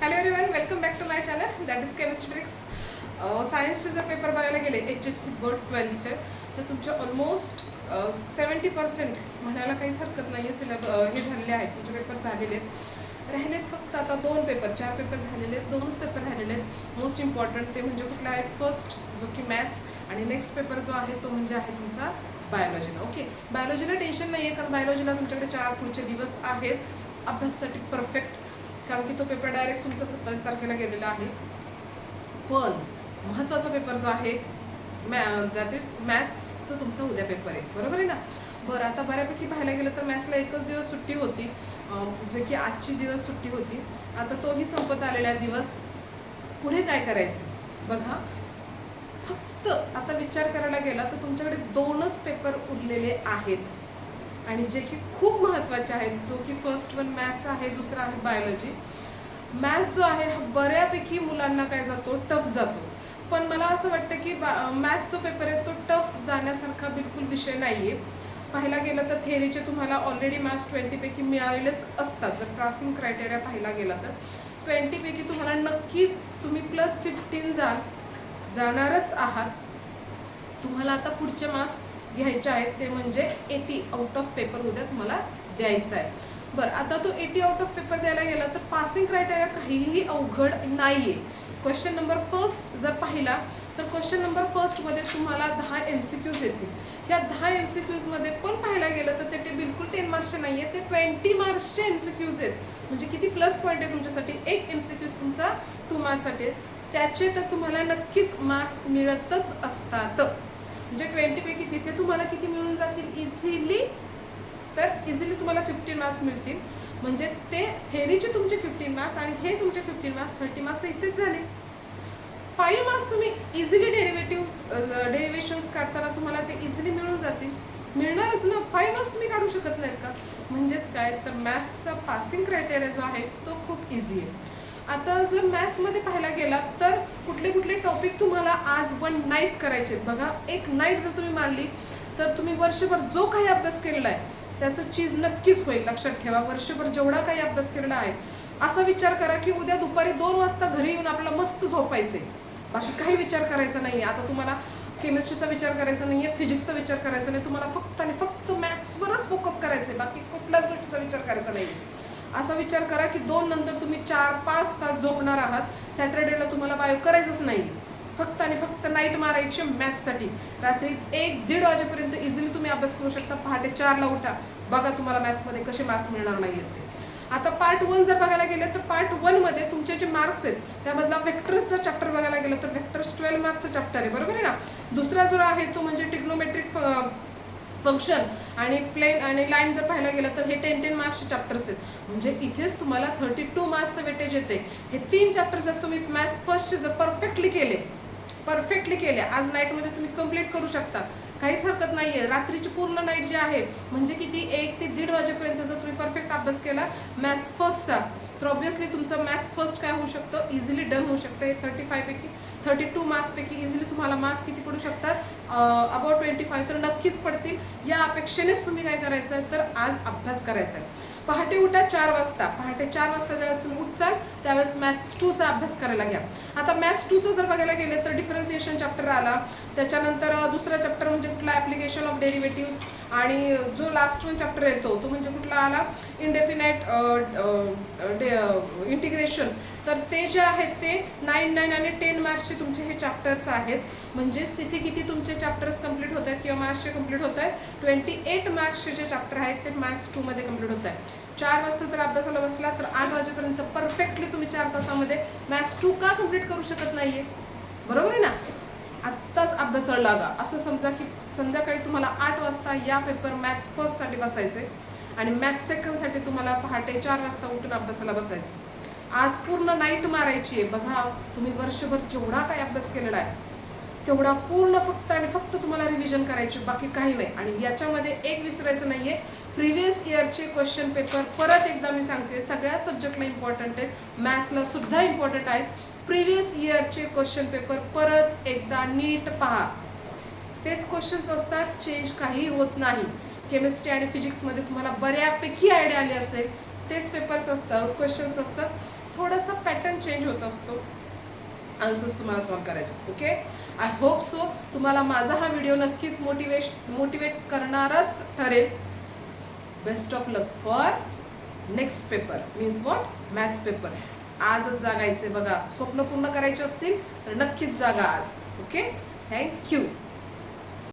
Hello everyone welcome back to my channel that is chemistry tricks सायन्सचे जर paper बघायला गेले H S C board ट्वेल्थचे तर तुमचे ऑलमोस्ट सेवन्टी पर्सेंट म्हणायला काहीच हरकत नाही आहे सिलेब हे झालेले आहेत तुमचे पेपर झालेले आहेत. राहिलेत फक्त आता दोन पेपर चार पेपर झालेले आहेत दोनच पेपर राहिलेले आहेत. मोस्ट इम्पॉर्टंट ते म्हणजे कुठला आहे? फर्स्ट जो की मॅथ्स आणि नेक्स्ट पेपर जो आहे तो म्हणजे आहे तुमचा बायोलॉजीला ओके बायोलॉजीला टेन्शन नाही आहे कारण बायोलॉजीला तुमच्याकडे चार पुढचे दिवस आहेत. अभ्यासासाठी परफेक्ट कारण की तो पेपर डायरेक्ट तुमचा सत्तावीस तारखेला गेलेला आहे. पण महत्त्वाचा पेपर जो आहे मॅ दॅट इज मॅथ्स तो तुमचा उद्या पेपर आहे. बरोबर आहे ना? बरं आता बऱ्यापैकी पाहायला गेलं तर मॅथ्सला एकच दिवस सुट्टी होती. जे की आजची दिवस सुट्टी होती. आता तोही संपत आलेला दिवस. पुढे काय करायचं? बघा. फक्त आता विचार करायला गेला तर तुमच्याकडे दोनच पेपर उरलेले आहेत. आणि जे की खूप महत्त्वाचे आहेत जो की फर्स्ट वन मॅथ्स आहे दुसरा आहे बायोलॉजी मॅथ्स जो आहे हा बऱ्यापैकी मुलांना काय जातो? टफ जातो. पण मला असं वाटतं की बा मॅथ्स जो पेपर आहे तो टफ जाण्यासारखा बिलकुल विषय नाही आहे पाहायला गेलं तर थेरीचे तुम्हाला ऑलरेडी मॅथ्स ट्वेंटीपैकी मिळालेलेच असतात. जर पासिंग क्रायटेरिया पाहायला गेला तर. ट्वेंटीपैकी तुम्हाला नक्कीच तुम्ही प्लस फिफ्टीन जाल जाणारच आहात. तुम्हाला आता पुढचे मार्क्स घ्यायच्या आहेत ते म्हणजे एटी आउट ऑफ पेपर उद्या तुम्हाला द्यायचा आहे. बरं आता तो एटी आउट ऑफ पेपर द्यायला गेला तर पासिंग क्रायटेरिया काहीही अवघड नाही आहे क्वेश्चन नंबर फर्स्ट जर पाहिला तर क्वेश्चन नंबर फर्स्टमध्ये तुम्हाला दहा एम सी क्यूज येतील. या दहा एम सी क्यूजमध्ये पण पाहायला गेलं तर ते ते बिलकुल टेन मार्क्सचे नाही आहे ते ट्वेंटी मार्क्सचे एम सी क्यूज आहेत. म्हणजे किती प्लस पॉईंट आहे तुमच्यासाठी? एक एम सी क्यूज तुमचा टू मार्क्ससाठी त्याचे तर तुम्हाला नक्कीच मार्क्स मिळतच असतात. म्हणजे ट्वेंटीपैकी तिथे तुम्हाला किती मिळून जातील इझिली तर इझिली तुम्हाला फिफ्टीन मार्क्स मिळतील. म्हणजे ते थेरीचे तुमचे फिफ्टीन मार्क्स आणि हे तुमचे फिफ्टीन मार्क्स थर्टी मार्क्स तर इथेच झाले. फाईव्ह मार्क्स तुम्ही इझिली डेरिव्हेटिव्ह डेरिव्हेशन्स काढताना तुम्हाला ते इझिली मिळून जातील. मिळणारच ना. फाईव्ह मार्क्स तुम्ही काढू शकत नाहीत का? म्हणजेच काय? तर मॅथ्सचा पासिंग क्रायटेरिया जो आहे तो खूप इझी आहे. आता जर मॅथ्समध्ये पाहायला गेला तर कुठले कुठले टॉपिक तुम्हाला आज वन नाईट करायचे आहेत. बघा एक नाईट जर तुम्ही मारली तर तुम्ही वर्षभर जो काही अभ्यास केलेला आहे त्याचं चीज नक्कीच होईल. लक्षात ठेवा वर्षभर जेवढा काही अभ्यास केलेला आहे असा विचार करा की उद्या दुपारी दोन वाजता घरी येऊन आपल्याला मस्त झोपायचे बाकी काही विचार करायचा नाही आता तुम्हाला केमिस्ट्रीचा विचार करायचा नाही आहे फिजिक्सचा विचार करायचा नाही. तुम्हाला फक्त आणि फक्त मॅथ्सवरच फोकस करायचं आहे बाकी कुठल्याच गोष्टीचा विचार करायचा नाही असा विचार करा की दोन नंतर तुम्ही चार पाच तास झोपणार आहात. सॅटर्डेला तुम्हाला बायो करायचंच नाही. फक्त आणि फक्त नाईट मारायची मॅथ्ससाठी रात्री एक दीड वाजेपर्यंत इझिली तुम्ही अभ्यास करू शकता. पहाटे चारला उठा. बघा तुम्हाला मॅथ्समध्ये कसे मार्क्स मिळणार नाही ते. आता पार्ट वन जर बघायला गेलं तर पार्ट वनमध्ये तुमचे जे मार्क्स आहेत त्यामधला व्हेक्टर्सचा चॅप्टर बघायला गेलं तर व्हेक्टर्स ट्वेल्व मार्क्सचा चॅप्टर आहे. बरोबर आहे ना? दुसरा जो आहे तो म्हणजे टिग्नोमेट्रिक फंक्शन आणि प्लेन आणि लाईन जर पाहायला गेलं तर हे टेन टेन मार्क्सचे चॅप्टर्स आहेत. म्हणजे इथेच तुम्हाला थर्टी टू मार्क्सचं वेटेज येते हे तीन चॅप्टर जर तुम्ही मॅथ्स फर्स्टचे जर परफेक्टली केले परफेक्टली केले आज नाईटमध्ये तुम्ही कंप्लीट करू शकता. काहीच हरकत नाहीये. रात्रीची पूर्ण नाईट जी आहे म्हणजे किती एक ते दीड वाजेपर्यंत जर तुम्ही परफेक्ट अभ्यास केला मॅथ्स फर्स्टचा तर ऑब्व्हियसली तुमचं मॅथ्स फर्स्ट काय होऊ शकतं? इझिली डन होऊ शकतं. हे थर्टी फायपैकी थर्टी टू मार्क्सपैकी इझिली तुम्हाला मार्क्स किती पडू शकतात? अबाउट ट्वेंटी फाईव्ह तर नक्कीच पडतील. या अपेक्षेनेच तुम्ही काय करायचं? आहे तर आज अभ्यास करायचा आहे. पहाटे उठा चार वाजता. पहाटे चार वाजता ज्यावेळेस तुम्ही उठचाल त्यावेळेस मॅथ्स टूचा अभ्यास करायला घ्या. आता मॅथ्स टूचं जर बघायला गेलं तर डिफरन्सिएशन चॅप्टर आला. त्याच्यानंतर दुसरा चॅप्टर म्हणजे ऑफ डेरिव्हेटिव्ह आणि जो लास्ट वन चॅप्टर येतो तो म्हणजे कुठला आला? इंडेफिनाईट इंटिग्रेशन तर ते जे आहेत ते नाईन नाईन आणि टेन मार्क्सचे तुमचे हे चॅप्टर्स आहेत. म्हणजेच तिथे किती तुमचे चॅप्टर्स कंप्लीट होत आहेत किंवा मॅथ्सचे कंप्लीट होत आहेत? ट्वेंटी एट मार्क्सचे जे चॅप्टर आहेत ते मॅथ्स टूमध्ये कंप्लीट होत आहे चार वाजता जर अभ्यासाला बसला तर आठ वाजेपर्यंत परफेक्टली तुम्ही चार तासामध्ये मॅथ्स टू का कंप्लीट करू शकत नाहीये? बरोबर आहे ना? आत्ताच अभ्यासाला लागा. असं समजा की संध्याकाळी तुम्हाला आठ वाजता या पेपर मॅथ्स फर्स्टसाठी बसायचे आणि मॅथ्स सेकंडसाठी तुम्हाला पहाटे चार वाजता उठून अभ्यासाला बसायचं. आज पूर्ण नाईट मारायची आहे. बघा तुम्ही वर्षभर जेवढा काय अभ्यास केलेला आहे तेवढा पूर्ण फक्त आणि फक्त तुम्हाला रिव्हिजन करायचे बाकी काही नाही. आणि याच्यामध्ये एक विसरायचं नाहीये. प्रिव्हियस इयरचे क्वेश्चन पेपर परत एकदा मी सांगते. सगळ्या सब्जेक्टला इम्पॉर्टंट आहेत. मॅथ्सला सुद्धा इम्पॉर्टंट आहेत. प्रिव्हियस इयरचे क्वेश्चन पेपर परत एकदा नीट पहा. तेच क्वेश्चन्स असतात. चेंज काही होत नाही. केमिस्ट्री आणि फिजिक्समध्ये तुम्हाला बऱ्यापैकी आयडिया आली असेल. तेच पेपर्स असतात. क्वेश्चन्स असतात. थोडासा पॅटर्न चेंज होत असतो. आन्सर्स तुम्हाला सॉल्व करायचे ओके आय होप सो तुम्हाला माझा हा व्हिडिओ नक्कीच मोटिवेश मोटिवेट करणारच ठरेल. Best of luck for next paper means what maths paper आजच जागायचे बघा. स्वप्न पूर्ण करायचे असतील तर नक्कीच जागा आज. Okay thank you